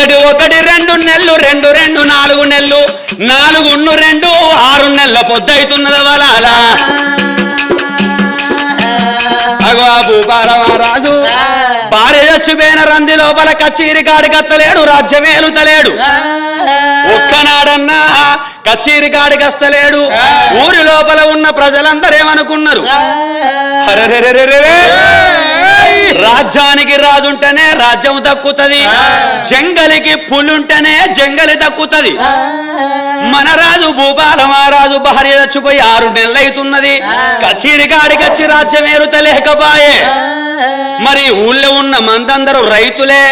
ఒకటి ఒకటి రెండు నెలలు రెండు రెండు నాలుగు నెలలు నాలుగున్ను రెండు ఆరు నెలల పొద్దైతున్నది వలారా భగవాబు బాలమహారాజు భార్య చచ్చిపోయిన రంది లోపల కచేరి కాడికత్తలేడు రాజ్యమేలుతలేడు ఒక్కనాడన్నా కచేరి కాడికస్తలేడు ఊరి లోపల ఉన్న ప్రజలందరూ ఏమనుకున్నారు! రాజ్యానికి రాజుంటేనే రాజ్యం దక్కుతది. జంగలికి పులుంటేనే జంగలి దక్కుతది. మన రాజు భూపాల మహారాజు భార్య చచ్చిపోయి ఆరు నెలలైతున్నది. కచేరి కాడికచ్చి రాజ్యం ఏరుతలేకపాయే మరి ఊళ్ళో ఉన్న మందందరూ రైతులే.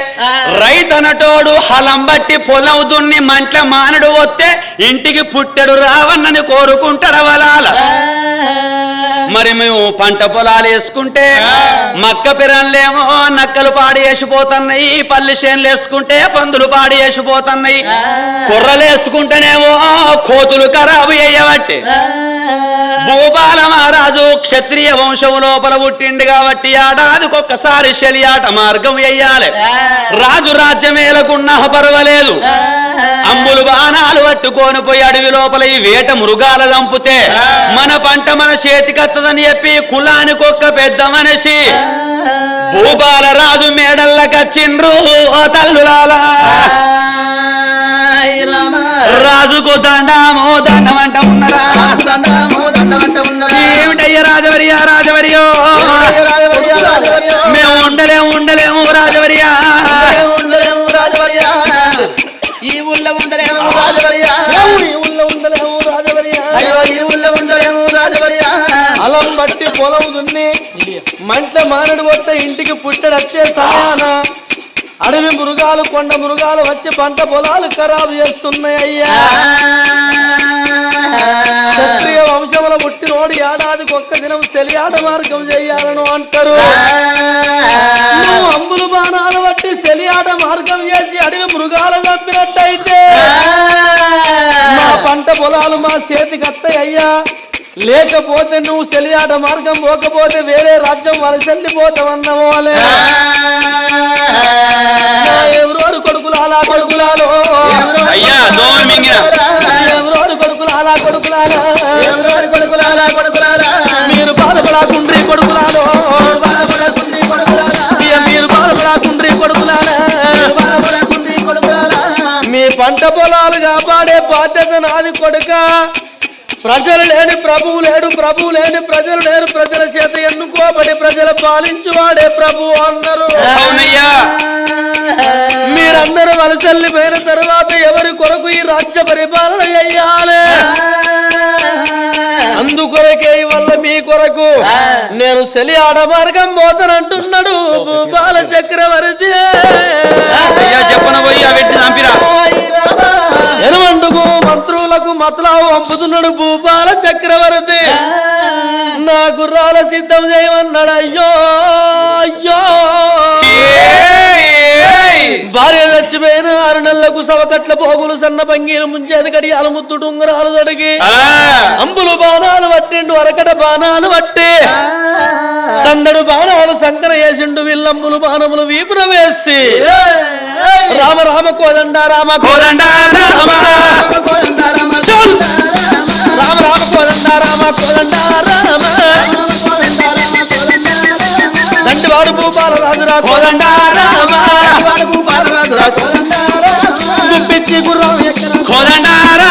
రైతనటోడు హలం బట్టి పొలం దున్ని మంట్ల మానడు వస్తే ఇంటికి పుట్టెడు రావన్నని కోరుకుంటాడు వలాల. మరి మేము పంట పొలాలు వేసుకుంటే మక్క పిరన్లేమో నక్కలు పాడి వేసిపోతున్నాయి పల్లి చేనులు వేసుకుంటే పందులు పాడి వేసిపోతున్నాయి. కుర్రలు వేసుకుంటేనేమో కోతులు ఖరాబు చేయబట్టి భూపాల మహారాజు క్షత్రియ వంశం లోపల పుట్టిండు కాబట్టి ఏడాదికొక్కసారి శలియాట మార్గం వేయాలి రాజు రాజ్యమేలకున్నా పర్వాలేదు. అమ్ములు బాణాలు పట్టుకొని పోయి అడవి లోపల ఈ వేట మృగాల దంపుతే మన పంట మన చేతికత్తదని చెప్పి కులానికి ఒక్క పెద్ద మనిషి. భూపాల రాజు మేడల్లకచ్చిండ్రు తల్లులాలా. రాజుకు దండము దండమంట ఉన్నరా ఏమిటయ్యా రాజవరియా రాజవరియో? మేము ఉండలేము ఉండలేము రాజవరియా. ఈ ఊళ్ళో ఉండలేము ఈ ఊళ్ళో ఉండలేము రాజవర్య. అయ్యో ఈ ఊళ్ళో ఉండలేము రాజవర్యా. అలం బట్టి పొలం దున్ని మంటల మారడు వస్తే ఇంటికి పుట్టడు వచ్చే సాయాన అడవి మృగాలు కొండ మృగాలు వచ్చి పంట పొలాలు ఖరాబు చేస్తున్నాయి అయ్యా క్షత్రియ వంశముల పుట్టినోడు ఏడాదికి ఒక్క దినం తెలియాట మార్గం చెయ్యాలను అంటారు. అంబులు బాణాలు బట్టి సెలియాట మార్గం చేసి అడవి మృగాలు చంపినట్టయితే మా పంట పొలాలు మా చేతికి అయ్యా లేకపోతే నువ్వు సెలియాట మార్గం పోకపోతే వేరే రాజ్యం వలస వెళ్ళిపోతావు వాళ్ళే ఎవరోడు కొడుకులాలా కొడుకులాలో అయ్యా దోమలు మింగిన ఎవరోడు కొడుకులాలా కొడుకులాలా కొడుకులారా? కొడుకులారా? మీరు బాధపడకుండ్రి కొడుకులాలో కొడుకులారా? మీరు బాధపడకుండ్రి కొడుకులారా? బాధపడకుండి కొడుకులారా? మీ పంట పొలాలు కాపాడే బాధ్యత నాది కొడుక. ప్రజలు లేని ప్రభువు లేడు ప్రభువు లేని ప్రజలు లేరు. ప్రజల చేత ఎన్నుకోబడి ప్రజలు పాలించువాడే ప్రభు అన్నారు మీరందరూ వలసల్లిపోయిన తర్వాత ఎవరి కొరకు ఈ రాజ్య పరిపాలన చెయ్యాలి అందుకొరకే వల్ల మీ కొరకు నేను సెలి ఆడ మార్గం పోతానంటున్నాడు బాల చక్రవర్తి. అయ్యా చెప్పన పోయి ఆ వ్యక్తి చంపిరా ఎనమండుకు మంత్రులకు మతలావు పంపుతున్నాడు భూపాల చక్రవర్తి. నా గుర్రాల సిద్ధం చేయమన్నాడు అయ్యో అయ్యో. భార్య చచ్చిపోయిన ఆరు నెలలకు సవకట్ల పోగులు సన్న పంగీలు ముంచేది కడియాలు ముద్దుడు ఉంగరాలు తొడిగి. అంబులు బాణాలు పట్టిండు అరకట బాణాలు పట్టి. సందడు బాణాలు సంకర వేసిండు విల్లంబులు బాణములు వీపున వేసి. రామ రామ కోదండ రామ కోదండ రామ రామ కోదండ రామ కోదండ రామ తండ్రి వాడు భూపాల రాజురా కోదండ రామ గుప్పిచ్చి గుర్రం కోదండ ఎక్కన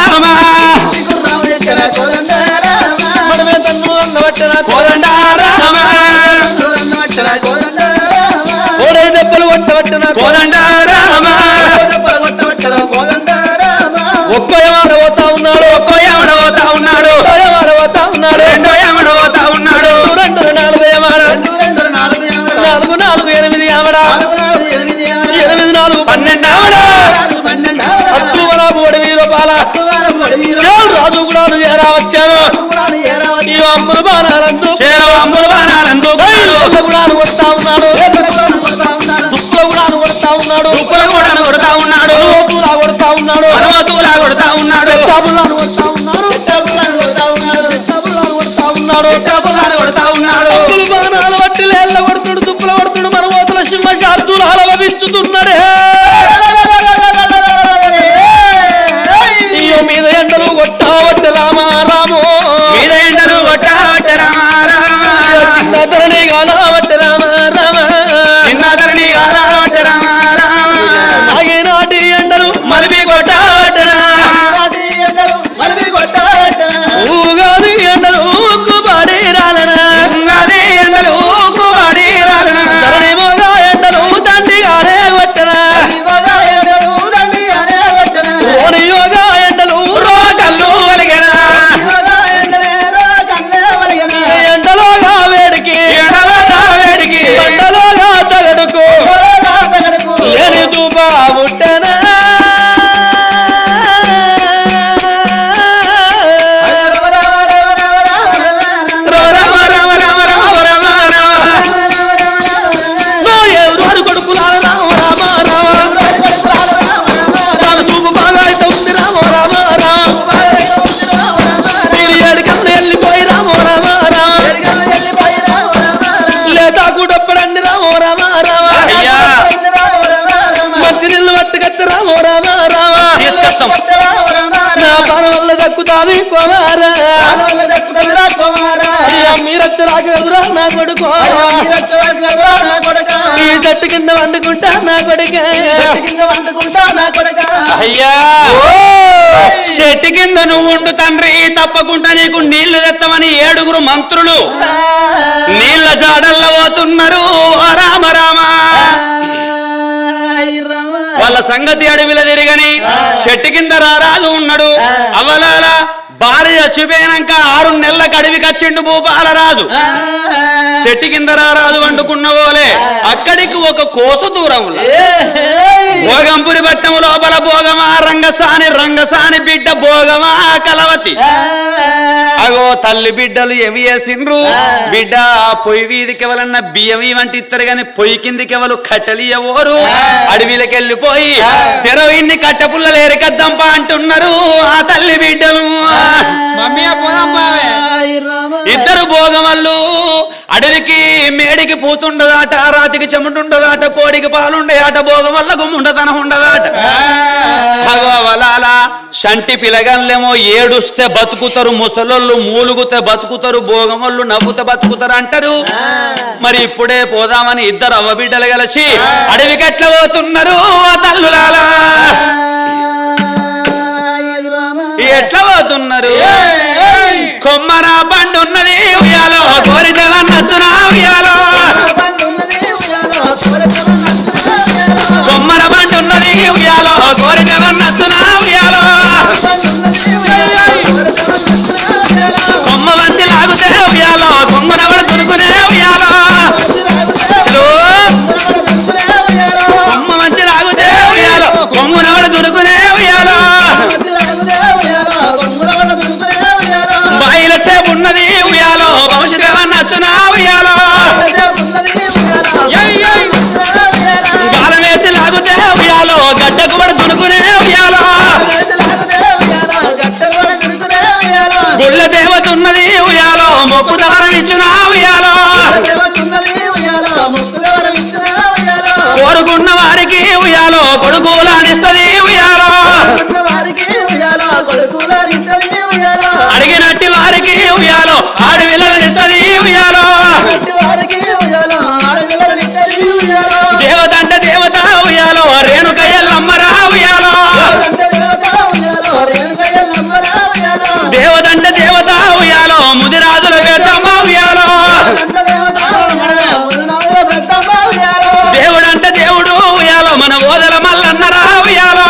ఒక్కో ఎవడ పోతా ఉన్నాడు. ఒక్కో ఎవడ పోతా ఉన్నాడు. ఎవడ పోతా ఉన్నాడు. రెండో ఎవడ పోతా ఉన్నాడు రెండు నాలుగు ఏమాడ నాలుగు నాలుగు ఎనిమిది ఆవిడ ఎనిమిది నాలుగు పన్నెండు ఆవిడ అద్దువరాబు ఒడి వీరో బాల రాజు కూడా ఏరా వచ్చాను అమ్ములు బాణాలందు. చేరవ అమ్ములు బాణాలందు. గుణాలు కొడతా ఉన్నాడు. దుప్పుల గుణాలు కొడతా ఉన్నాడు. దుప్పుల గుణాలు కొడతా ఉన్నాడు. కొడతా ఉన్నాడు. డబ్బులను కొడతా ఉన్నాడు. డబ్బులను కొడతా ఉన్నాడు. డబ్బులను కొడతా ఉన్నాడు. డబ్బులను కొడతా ఉన్నాడు. అయ్యా! చెట్టు కింద నువ్వు ఉండు తండ్రి. తప్పకుండా నీకు నీళ్ళు తెత్తమని ఏడుగురు మంత్రులు. నీళ్ళ జాడల్లో పోతున్నారు. రామ రామ. వాళ్ళ సంగతి అడవిలో తిరిగని చెట్టు కింద రారాజు ఉన్నాడు. అవలాల భార్య చచ్చిపోయినాక ఆరు నెలలకు అడవికి వచ్చిండు భూపాలరాజు. చెట్టు కింద రారాజు వండుకున్న పోలే అక్కడికి ఒక కోసు దూరంలో భోగంపురి పట్టం లోపల భోగమా రంగసాని రంగసాని బిడ్డ భోగమా కలవతి. అగో తల్లి బిడ్డలు ఎవి వేసిండ్రు బిడ్డ పొయ్యి వీధికి ఎవరన్నా బియ్యం ఇవంటి ఇస్తారు గాని పొయ్యి కిందికి ఎవరు కట్టెలు ఎవరు అడవిలోకి వెళ్ళిపోయి చెరవు ఇన్ని కట్టెపుల్లలు ఎరకద్దంప అంటున్నారు ఆ తల్లి బిడ్డలు. మమ్మీ ఇద్దరు భోగమల్లు అడవికి మేడికి పూతుండదాట రాతికి చెమటుండదాట కోడికి పాలుండయాట భోగం వల్ల గుమ్ముండదనం ఉండదాట భగవలాల షంటి పిలగన్లేమో ఏడుస్తే బతుకుతారు ముసలోళ్ళు మూలుగుతే బతుకుతారు భోగమోళ్ళు నవ్వుతే బతుకుతారు అంటారు. మరి ఇప్పుడే పోదామని ఇద్దరు అవ్వబిడ్డలు కలిసి అడవికి ఎట్లా పోతున్నారు తల్లులాలా. ఎట్లా పోతున్నారు కొమ్మర బండి ఉన్నది ఉయ్యాలో నచ్చునా ఉయ్యాలో. కొమ్మర బండి ఉన్నది ఉయ్యాలో నచ్చునా ఉయ్యాలో. కొమ్మ వచ్చి లాగుతే ఉయ్యాలో దొరుకునే ఉయ్యాలో. గాలం వేసి లాగుతే ఉయ్యాలో గడ్డకు కూడా దొరుకునే ఉయ్యాలో గుళ్ళ దేవత ఉన్నది ఉయ్యాలో మొక్కు దారం ఇచ్చునా ఉయ్యాలో కోరుకున్న వారికి ఉయ్యాలో కొడుకులానిస్తది ఉయ్యాలో అడిగినట్టి వారికి ఉయ్యాలో ఆడవిల్లనిస్తది ఉయ్యాలో దేవత అంటే దేవత ఉయ్యాలో ముదిరాజుల వేటమ్మ ఉయ్యాలో. దేవుడు అంటే దేవుడు ఉయ్యాలో మన ఓదల మల్లన్నరా ఉయ్యాలో.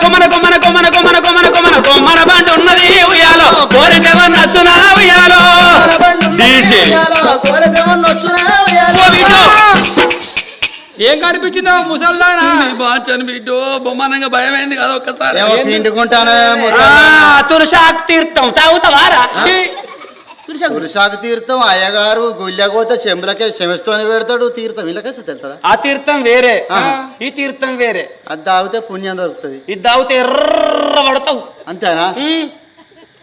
కొమ్మన కొమ్మన కొమ్మన కొమ్మన కొమ్మన కొమ్మన కొమ్మన బండి ఉన్నది ఉయ్యాలో కోరి దేవ నచ్చునా ఉయ్యాలో. డీజే. ఏం కనిపించిందో ముసల్దానా? బాచని బిడ్డో బొమ్మనంగా భయమైంది కదా ఒక్కసారి. తులసాకు తీర్థం తాగుతావారా తీర్థం. అయ్యగారు గుళ్ళకోతే చెంబులకే చెమిస్తోని పెడతాడు తీర్థం. వీళ్ళకేసి తెలుస్తుందా ఆ తీర్థం వేరే. ఈ తీర్థం వేరే. అది తాగితే పుణ్యం దొరుకుతుంది. ఇది తాగితే ఎర్ర పడతావు. అంతేనా.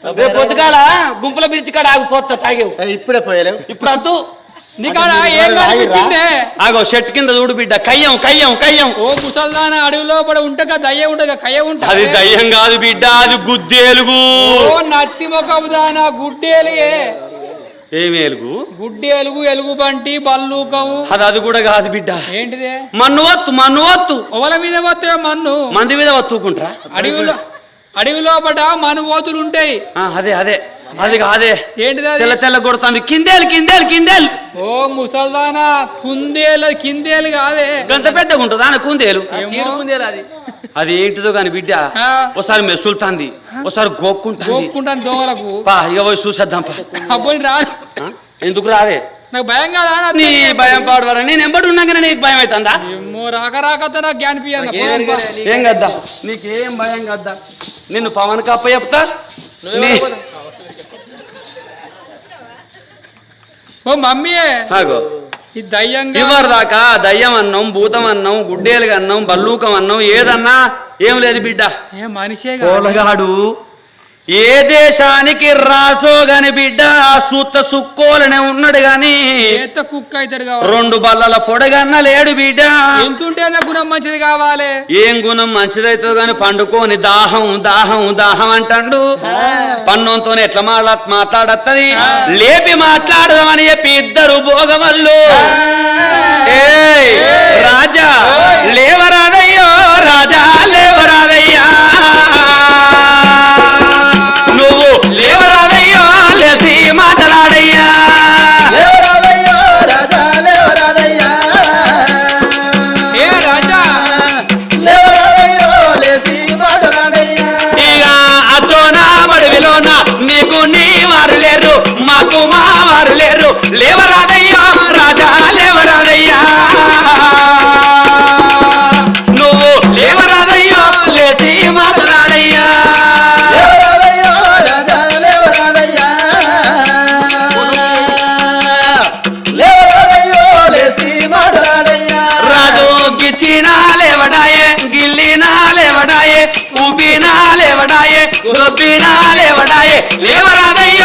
రేపు పొద్దుగాల గుంపుల పిలిచి కాడ ఆగిపోతా తాగేవు. ఇప్పుడే పోయలేవు. ఇప్పుడు వద్దు నీకాడ ఏం కనిపించిందే ఆగో చెట్టు కింద చూడు బిడ్డ. కయ్యం కయ్యం కయ్యం. ఓ ముసల్దాన అడవిలో పడి ఉంటగా దయ్య ఉంటగా కయ్య ఉంటా అది దయ్యం కాదు బిడ్డ అది గుద్దేలుగు ఓ నత్తి మొక్కపు దాన గుడ్డేలుగే. ఏమి ఎలుగు గుడ్డి ఎలుగు ఎలుగు బంటి బల్లూకము అది అది కూడా కాదు బిడ్డ. ఏంటిదే? మన్ను వత్తు మన్ను వత్తు. ఓల మీద పోతే మన్ను. మంది మీద వత్తుకుంటారా? అడవిలో అడవి లోపట మను కోతులు ఉంటాయి. ఆ, అదే అదే. అది కాదే. ఏంటిది అది? తెల్ల తెల్ల కొడుతుంది కిందేలు కిందేలు కిందేలు. ఓ ముసల్దానా కుందేలు కిందేలు కాదే. గంత పెద్దగా ఉంటుంది ఆన కుందేలు ఏమో. అది. ఏంటిదో కాని బిడ్డ ఆ. ఒకసారి మెసులుతాంది ఒకసారి గోక్కుంటుంది. గోక్కుంటాను దోమలకు. పా ఇక పోయి చూసేద్దాం పా. అబ్బోని రాదు ఆ? ఎందుకు రాదే? నాకు భయం కాదా నీ భయం పాడవరా? నేను ఎంబడి ఉన్నాకనే నీకు భయం అవుతుందా? ఏమో రాక రాకత నాకు జ్ఞానిపియంగా ఏం కద్దా నీకేం భయం కద్దా? నిన్ను పవన్ కప్ప చెప్తా. ఓ మమ్మీ. ఆగో. ఈ దయ్యంగా ఇవ్వరు దాకా దయ్యం అన్నం భూతం అన్నం గుడ్డేలుగా అన్నం బల్లూకం అన్నం ఏదన్నా ఏం లేదు బిడ్డ. ఏ మనిషే కాదు. కోలగాడు ఏ దేశానికి రాజో గని బిడ్డ ఆ సూత సుక్కోలనే ఉన్నాడు గాని కుక్క అవుతాడు కావాలి. రెండు బల్లల పొడగన్న లేడు బిడ్డ. ఎంతుంటే గుణం మంచిది కావాలి? ఏం గుణం మంచిదైతుంది గాని పండుకోని దాహం దాహం దాహం అంటాడు. పన్నంతో ఎట్లా మాట్లా మాట్లాడత్తది? లేపి మాట్లాడదామని చెప్పి ఇద్దరు భోగవల్లు. ఏయ్, రాజా లేవరాదయ్యో లేవడాయే ఊపినా లేవడాయే గొబ్బినా లేవడాయే లేవరాదయ్య.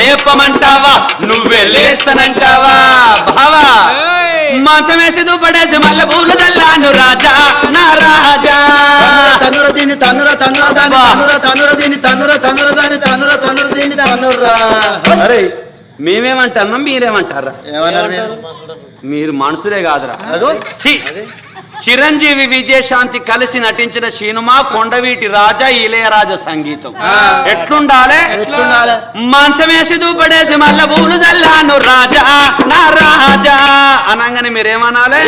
లేపమంటావా నువ్వే లేస్తానంటావా! మంచం వేసి దుప్పడేసి మళ్ళీ పూలు తెల్లాను రాజా నా రాజా. తన్నుర దీని తన్నుర తన్నుర దాని తన్నుర తన్నుర దీని తన్నుర తన్నుర దాని తన్నుర తన్నుర దీని తన్నురా. అరే మేమేమంటున్నాం మీరేమంటారా? ఏమన్నారు మీరు? మనుషులే కాదురా! చిరంజీవి విజయశాంతి కలిసి నటించిన సినిమా కొండవీటి రాజా ఇళయరాజా సంగీతం. ఎట్లుండాలే? మంచమేసి దూపడేసి మల్ల పూలు చల్లాను రాజా నా రాజా అనగానే మీరేమనాలే?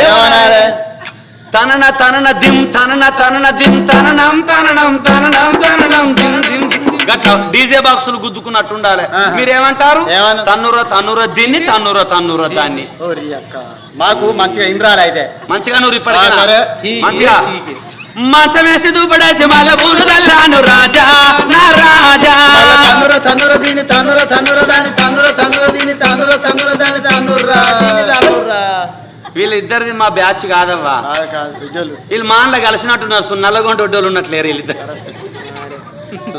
తనన తనన దిం తనన తనన దిం తననం తననం తననం తననం దిం దిం. గట్ల డీజే బాక్సులు గుద్దుకున్నట్టు ఉండాలి. మీరేమంటారు? తన్నుర తన్నుర దీన్ని తన్నుర తన్నుర దాన్ని. ఓరి అక్క. మాకు మంచిగా ఇంద్రాలు అయితే. మంచిగా నువ్వు సరే. మంచిగా. మంచమేసి దూపడేసి మల్ల పూలు చల్లాను రాజా నా రాజా. తన్నుర తన్నుర దీని తన్నుర తన్నుర దాని తన్నుర తన్నుర దీని తన్నుర తన్నుర దాని తన్నురా. వీళ్ళిద్దరిది మా బ్యాచ్ కాదవ్వా. వీళ్ళు మాన్ల కలిసినట్టున్నారు నల్లగొండ ఉన్నట్లేరు వీళ్ళిద్దరు.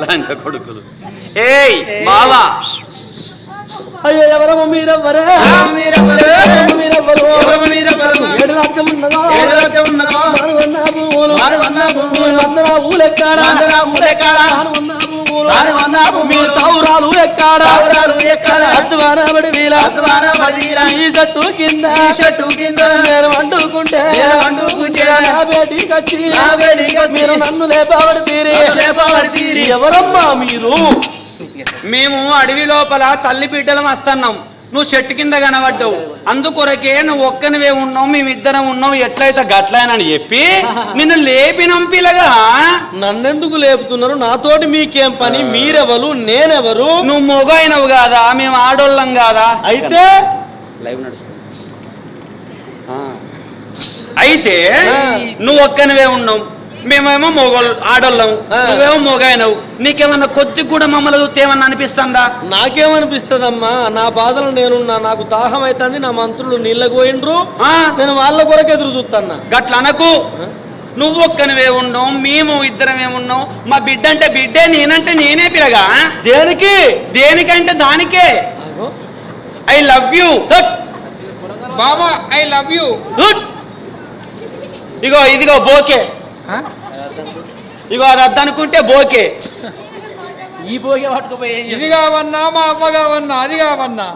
లంచ కొడుకులు ఏయ్ బావా అయ్యో ఎవరమ్మ మీరెవ్వరే మీరెవ్వరు? ఎవరు మీరెవ్వరు? అద్వానబడి వీల. ఈ చెట్టు కింద చెట్టు కింద నేను వండుకుంటే నేను వండుకుంటే నా బేటీ కచ్చి. నా బేటీకి వచ్చి మీరు నన్ను లేపబడి తీరి. నన్ను లేపబడి తీరి. ఎవరమ్మా మీరు? మేము అడవి లోపల తల్లి బిడ్డలం వస్తున్నాం. నువ్వు చెట్టు కింద కనబడ్డావు. అందుకొరకే నువ్వు ఒక్కనివే ఉన్నావు మేమిద్దరం ఉన్నావు. ఎట్లయితే గట్లైనని చెప్పి నిన్ను లేపినం పిల్లగా నన్నెందుకు లేపుతున్నారు? నాతోటి మీకేం పని? మీరెవరు? నేనెవరు? నువ్వు మొగైనవు కాదా? మేము ఆడోళ్ళం కాదా? అయితే? లైవ్ నడుస్తుంది. అయితే నువ్వు ఒక్కనివే ఉన్నావు. మేమేమో మొగోళ్ళు ఆడోళ్ళం. ఆ. నువ్వేమో మొగైనవు నీకేమన్నా కొద్ది కూడా మమ్మల్ని చూస్తే ఏమన్నా అనిపిస్తుందా? నాకేమనిపిస్తుందమ్మా? నా బాధలు నేనున్నా. నాకు దాహం అవుతుంది నా మంత్రులు నీళ్ళకు పోయిండ్రు ఆ? నేను వాళ్ళ కొరకు ఎదురు చూస్తున్నా గట్ల అనకు నువ్వు ఒక్కనివే ఉన్నావు మేము ఇద్దరమే ఉన్నాం. మా బిడ్డ అంటే బిడ్డే నేనంటే నేనే పిల్లగా? దేనికి? దేనికంటే దానికే. I love you. Baba I love you. ఇగో ఇదిగో బోకే. ఇగో అది అద్దనుకుంటే బోకే. ఈ పోగే పట్టుకుపోయి ఇది కావన్నా మా అమ్మ కావన్నా అది కావన్నా.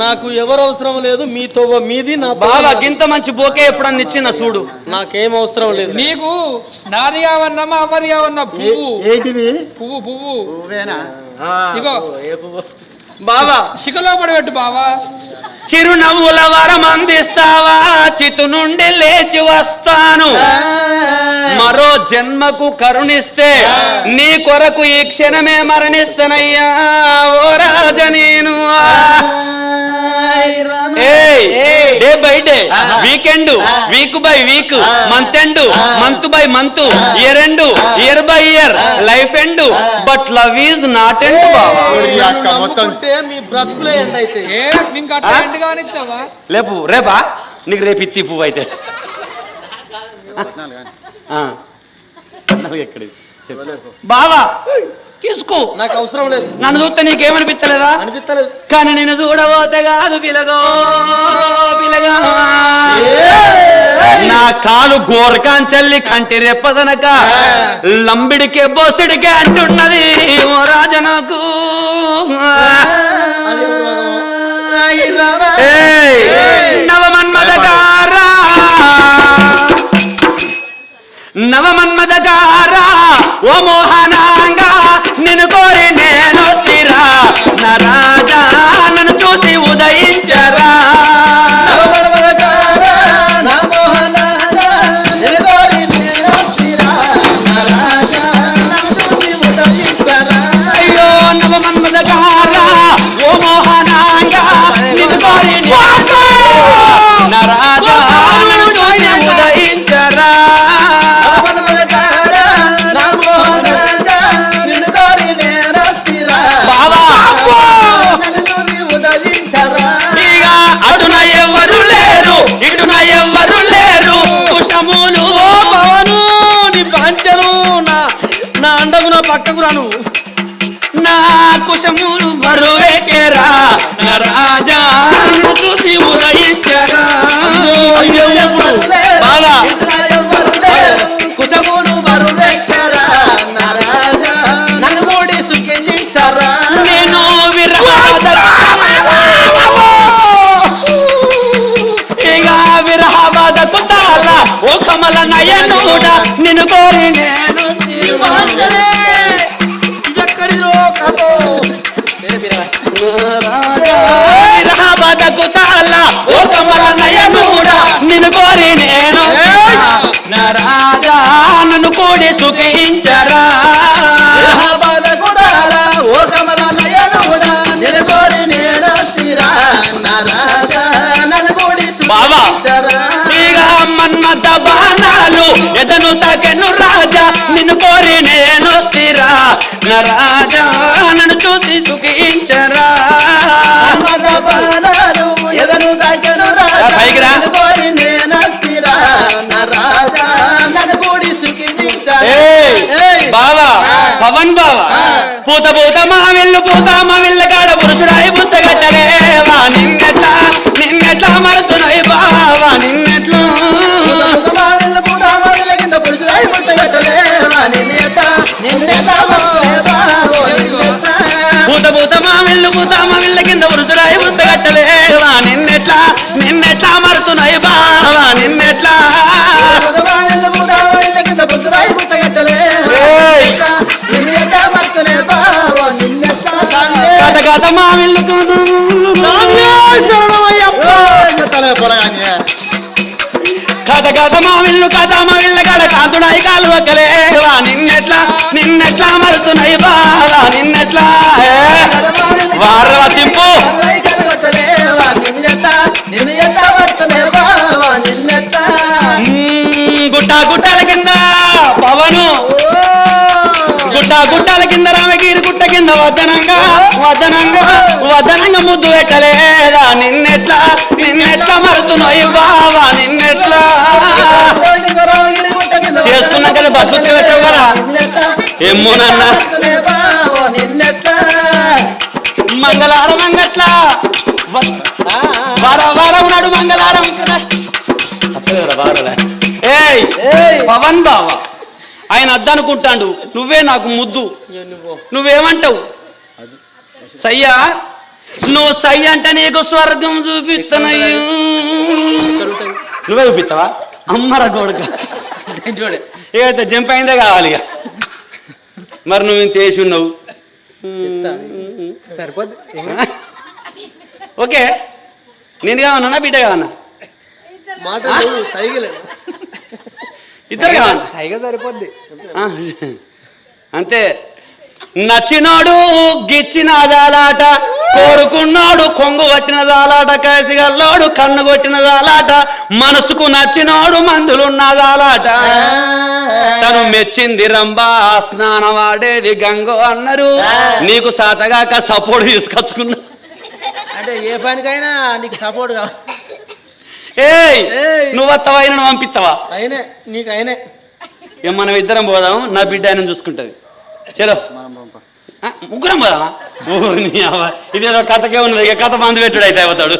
నాకు ఎవరు అవసరం లేదు మీ తోవ మీది నా బాగా. గింత మంచి బోకే ఎప్పుడన్నా ఇచ్చిన చూడు. నాకేం అవసరం లేదు. నీకు నాది కావన్నా మా అమ్మది కావన్నా పువ్వు. ఏంటివి పువ్వు పువ్వు. నువ్వేనా ఇగో? బావా చికలో పడబెట్టు బావా. చిరునవ్వుల వరం అందిస్తావా? చితు నుండి లేచి వస్తాను. మరో జన్మకు కరుణిస్తే నీ కొరకు ఈ క్షణమే మరణిస్తానయ్యా. ఓ రాజ నేను. ఏయ్ day by day weekend week by week month end month by month year end year by year life end but love is not end లేపు రేపా? నీకు రేపు ఇత్తి పువ్వు అయితే. బావా! తీసుకో. నాకు అవసరం లేదు. నన్ను చూస్తే నీకేమనిపించలేదా అనిపిస్తలేదు. కానీ నేను చూడబోతే కాదు పిలగో పిలగా. నా కాలు గోరకాంచల్లి కంటి రెప్పదనక లంబిడికే బొసిడికే అంటున్నది ఓ రాజనకు! నవమన్మదగారా నవమన్మదగారా ఓ మోహనాంగా స్థిరా నా రాజా నన్ను చూసి ఉదయించరా. అయ్యో నవమన్మదగారా ఓ మోహనాంగా నిన్ను కోరి పక్కకు రాను. నా కుశములు బరువెకెరా నా రాజా చూసి ఉదయించరా బావా నేను విరహాద ఇక విరహాబాద కుతాల ఓ కమల నయనుడ నిన్ను కోరి విరహాబాద కుతాల ఓ కమల నయనుడ నిన్ను కోరి నేను నా రాజా నన్ను కూడి సుఖించరా. బావా ఇక మన్మత బాణాలు ఎదను తాకెను రాజా నిన్ను కోరి నేను స్థిరా నా రాజా నన్ను చూసి సుఖించరా. పైకి రా. ఏయ్, బావా పవన్ బావా పూత పూత మా విల్లు పూత మా విల్ల కాడ పురుషుడాయి పుస్తకట్టలేవా నిన్నెట్లా నిన్నెట్లా మరుతున్నాయి బావా నిన్నెట్లా. పూత నిన్నెట్లా మరుతున్నాయి బావా నిన్నెట్లా? కథ కథ మా విల్లు కథ కథ మా విల్లు కథ మా విల్ల కాడ కాంతుడాయి కాలు ఒక్కలేవా నిన్నెట్లా? నిన్నెట్లా మరుతున్నాయి బావా నిన్నెట్లా? వారల మ్మ్, గుట్ట గుట్టల కింద పవను. గుట్ట గుట్టల కింద రామగిరి గుట్ట కింద వదనంగా వదనంగా వదనంగా ముద్దు పెట్టలేదా? నిన్నెట్లా నిన్నెట్లా మరుతున్నాయి బావా నిన్నెట్లా? చేస్తున్నాం కదా బతుకు పెట్టావు కదా ఏమోనన్నా మంగళవారం మంగట్లా వార నాడు ఏయ్ పవన్ బావ ఆయన అద్దనుకుంటాడు. నువ్వే నాకు ముద్దు. నువ్వేమంటావు? సయ్యా నువ్వు సై అంటే నీకు స్వర్గం చూపిస్తానయ్యూ నువ్వే చూపిస్తావా? అమ్మర కొడుక ఏదైతే జంప్ అయిందే కావాలి ఇక. మరి నువ్వు ఇంత వేసి ఉన్నావు? సరిపోద్ది. ఓకే. నేను కావన్నా బిడ్డ కావన్నా ఇద్దరు కావన్నా సైగా సరిపోద్ది. అంతే. నచ్చినోడు గిచ్చిన అదాలాట కోరుకున్నాడు కొంగు కొట్టిన దాలాట కాసిగల్లోడు కన్ను కొట్టిన దాలాట మనసుకు నచ్చినోడు మందులున్న దాలాట తను మెచ్చింది రంబా స్నానం ఆడేది గంగో అన్నారు. నీకు సాతగాక సపోర్ట్ తీసుకొచ్చుకున్నా. అంటే ఏ పనికైనా నీకు సపోర్ట్ కావాలి. ఏయ్. నువ్వు వస్తావా అయినా పంపిస్తావా? అయినే నీకు అయినే మనం ఇద్దరం పోదాం నా బిడ్డ ఆయన చూసుకుంటది. చలో. ముగ్గురం పోదామా. ఇదేదో కథకే ఉన్నది. ఇక కథ మందు పెట్టుడు అయితే అవుతాడు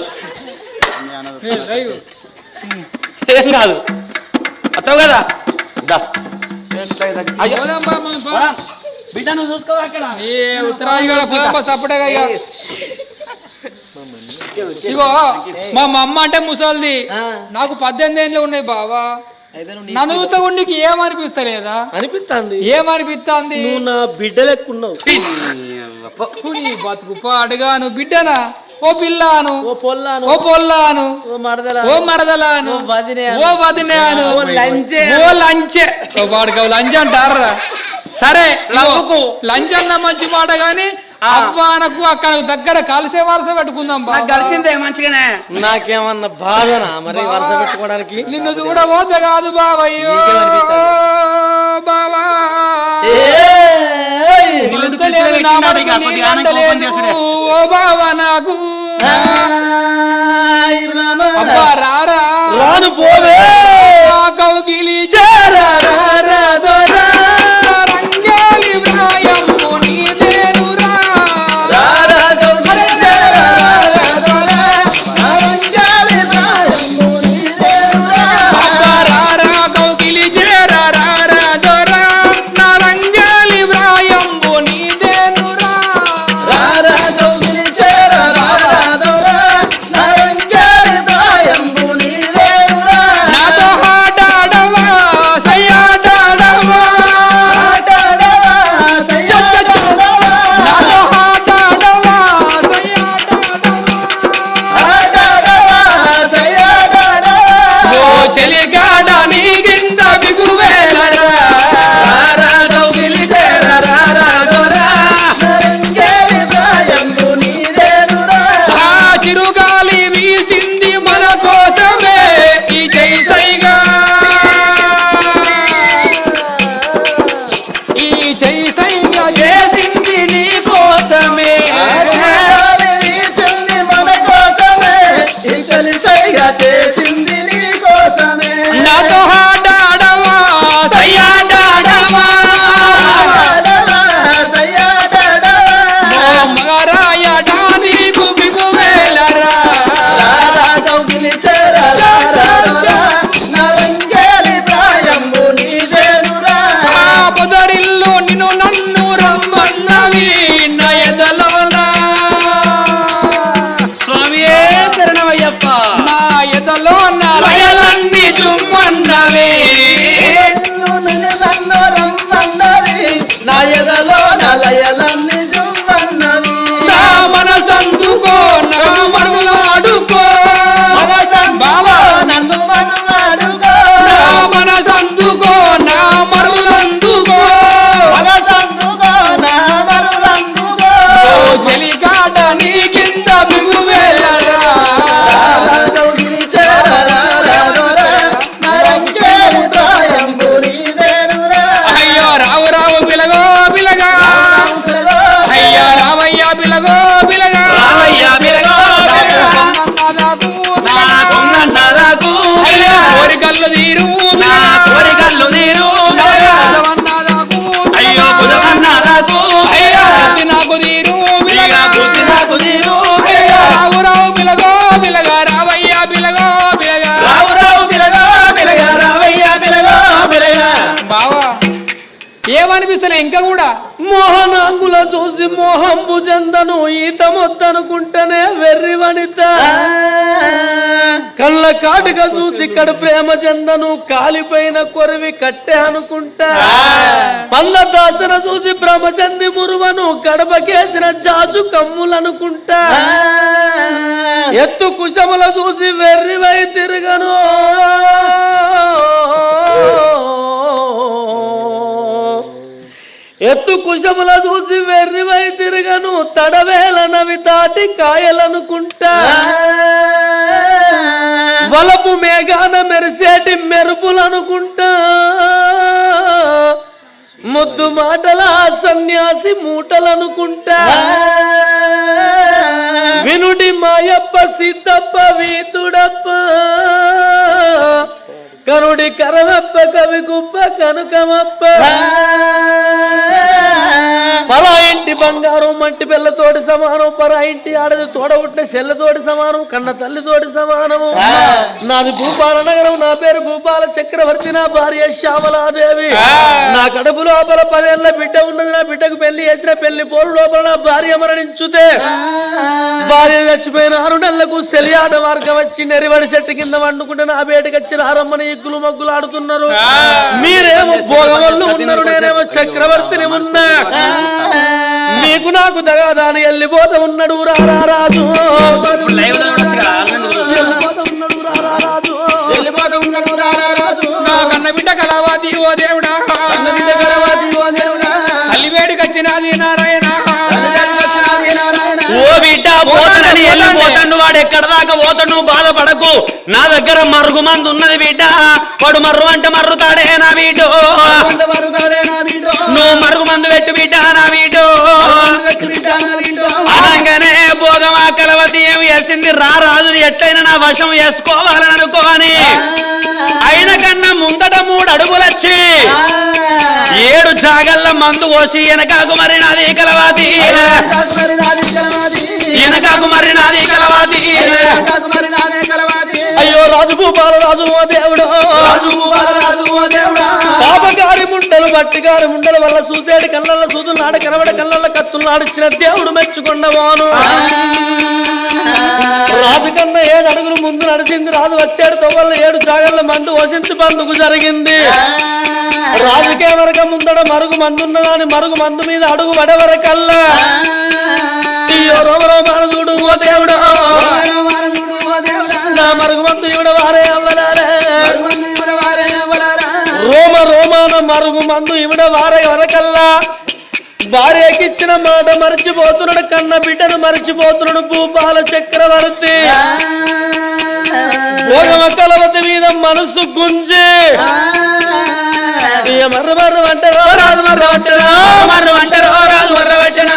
ఏం కాదు. వస్తావు కదా. బిడ్డ నువ్వు చూసుకోవా అక్కడ? ఇగో మా అమ్మ అంటే ముసలిది. నాకు పద్దెనిమిది ఏళ్ళు ఉన్నాయి బావా. నన్ను చూస్తే నీకు ఏమనిపిస్తలేదా? అనిపిస్తుంది. ఏమనిపిస్తుంది? నువ్వు నా బిడ్డ లెక్కున్నావు నీ బతుకు పాడుగాను బిడ్డనా? ఓ పిల్లాను ఓ పొల్లాను ఓ పొల్లాను ఓ మరదలా ఓ మరదలాను ఓ వదినే ఓ వదినాను ఓ లంచే. ఓ లంచే. వాడికి లంచ్ అంటారా? సరే లంచ్ అన్న మంచి మాట గాని అవ్వానకు అక్కడ దగ్గర కలిసే వలస పెట్టుకుందాం బా కలిసిందే మంచిగానే. నాకేమన్నా బాధనా మరి వరుస పెట్టుకోవడానికి? నిన్ను చూడబోతే కాదు మటుకు నీళ్ళంటలేదు. ఓ బావా నాకు. అబ్బా రారా. రాను పోవే. కౌగిలి చేరా ఆ పొదరిల్లు నిన్ను నన్ను రమ్మన్నవి నయదలోనా. స్వామియే శరణమయ్యప్ప. నా ఎదలో నా లయలన్నీ చుమ్మన్నవి నా ఎదలో నలయలన్నీ ఏమనిపిస్తలే ఇంకా కూడా. మోహనాంగుల చూసి మోహంబు జందను ఈత మొద్దనుకుంటేనే వెర్రి వనిత కళ్ళ కాటుక చూసి ఇక్కడ ప్రేమ చందను కాలిపోయిన కొరివి కట్టె అనుకుంటా. పళ్ళ దాసన చూసి బ్రహ్మచంది మురువను కడపకేసిన జాజు కమ్ములనుకుంటా. ఎత్తు కుశముల చూసి వెర్రివై తిరగను. ఎత్తు కుశముల చూసి వెర్రివై తిరగను తడవేలనవి తాటి కాయలనుకుంటా. వలపు మేఘాన మెరిసేటి మెరుపులనుకుంటా. ముద్దు మాటల సన్యాసి మూటలనుకుంటా. వినుడి మాయప్ప సిద్ధప్ప వీతుడప్ప. కరుడి కరమప్ప కవి కుప్ప కనుకమప్ప పరా ఇంటి బంగారం మంటి పిల్లతోటి సమానం పరా ఇంటి ఆడది తోడ ఉంటే చెల్లతోటి సమానం కన్న తల్లితోటి సమానము. నాది భూపాల నగరం నా పేరు భూపాల చక్రవర్తి నా భార్య శ్యామలాదేవి. నా కడుపు లోపల పదేళ్ళ బిడ్డ ఉన్నది నా బిడ్డకు పెళ్ళి చేసిన పెళ్ళి పోరు లోపల నా భార్య మరణించుతే భార్య చచ్చిపోయిన ఆరు నెలలకు సెలియాట మార్గం వచ్చి నెరివడి చెట్టు కింద వండుకుంటే నా బేటకి వచ్చి రారమ్మని ఇక్కులు మగ్గులు ఆడుతున్నారు. మీరేమో భోగవల్లు ఉన్నారు నేనేమో చక్రవర్తిని ఉన్నా. మీకు నాకు దగాదాని వెళ్ళిపోతా ఉన్నాడు రారా రాజు. లైవ్లో చూడొచ్చుగా, ఆనంద్ గురు. వెళ్ళిపోతా ఉన్నాడు రారా రాజు వెళ్ళిపోతూ ఉన్నాడు రారా రాజు. నా కన్న బిడ్డ కలవాది ఓ దేవుడా. బిడ్డ వచ్చినది నారాయణ. ఓ వాడు ఎక్కడ దాకా పోతాడు బాధపడకు. నా దగ్గర మరుగు మంది ఉన్నది బిడ్డ. వాడు మర్రు అంటే మర్రుతాడే నా వీడు బిడ్డ. నువ్వు మరుగు మందు పెట్టు బిడ్డ నా వీడు వచ్చి బిడ్డ నా బిడ్డ. అనగానే భోగమా కలవతి ఏమి వేసింది రా రాజు ఎట్లయినా నా వశం వేసుకోవాలని అనుకోని అయిన కన్నా ముందట మూడు అడుగులొచ్చి ఏడు జాగల్ల మందు పోసి వెనకాకు మరి నాది కలవాతి కాకుమరి నాది కలవాది. వెనకాకు మరి నాది కలవాతి. అయ్యో రాజు భూపాల రాజు ఓ దేవుడు రాజు బాలరాజు ఓ దేవుడా. పాపగారి ముండలు మట్టిగారి ముండల వల్ల చూసేడు కళ్ళల్లో చూదున్నాడు కనబడ కళ్ళల్లో కత్తున్నాడు ఇచ్చిన దేవుడు మెచ్చుకున్నవాను రాజు కన్నా ఏడు అడుగులు ముందు నడిచింది రాజు వచ్చాడు తొవ్వల ఏడు జాగల్లో మందు వసించి బందుకు జరిగింది. రాజుకే వరక ముందడ మరుగు మందు ఉన్నదాని మరుగు మందు మీద అడుగు పడే వరకల్లా అయ్యో రోమరోమాన చూడు ఓ దేవుడు. నా మరుగు మందు ఇవిడ వారే ఎవరారా? రోమ రోమాన మరుగు మందు ఇవిడ వారై వరకల్లా. భార్యకిచ్చిన మాట మర్చిపోతున్నాడు కన్న బిడ్డను మర్చిపోతున్నాడు భూపాల చక్రవర్తి. భోగమ కలవతి మీద మనసు గుంజి. మర్ర మర్ర అంటారా రాదు మర్ర అంటారా మర్రు అంటారు రాజు మర్ర వచ్చనా